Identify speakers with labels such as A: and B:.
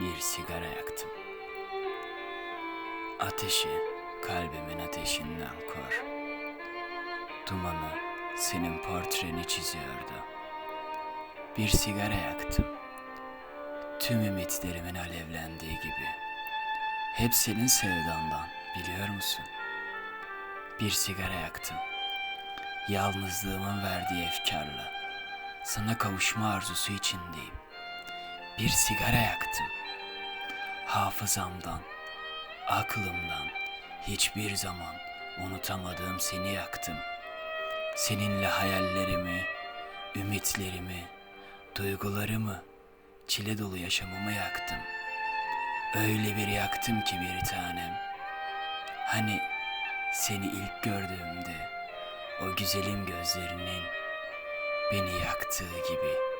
A: bir sigara yaktım. Ateşi kalbimin ateşinden kor. Dumanı senin portreni çiziyordu. Bir sigara yaktım. Tüm ümitlerimin alevlendiği gibi. Hep senin sevdandan biliyor musun? Bir sigara yaktım. Yalnızlığımın verdiği efkarla. Sana kavuşma arzusu içindeyim. Bir sigara yaktım. Hafızamdan, aklımdan hiçbir zaman unutamadığım seni yaktım. Seninle hayallerimi, ümitlerimi, duygularımı, çile dolu yaşamımı yaktım. Öyle bir yaktım ki bir tanem. Hani seni ilk gördüğümde o güzelim gözlerinin beni yaktığı gibi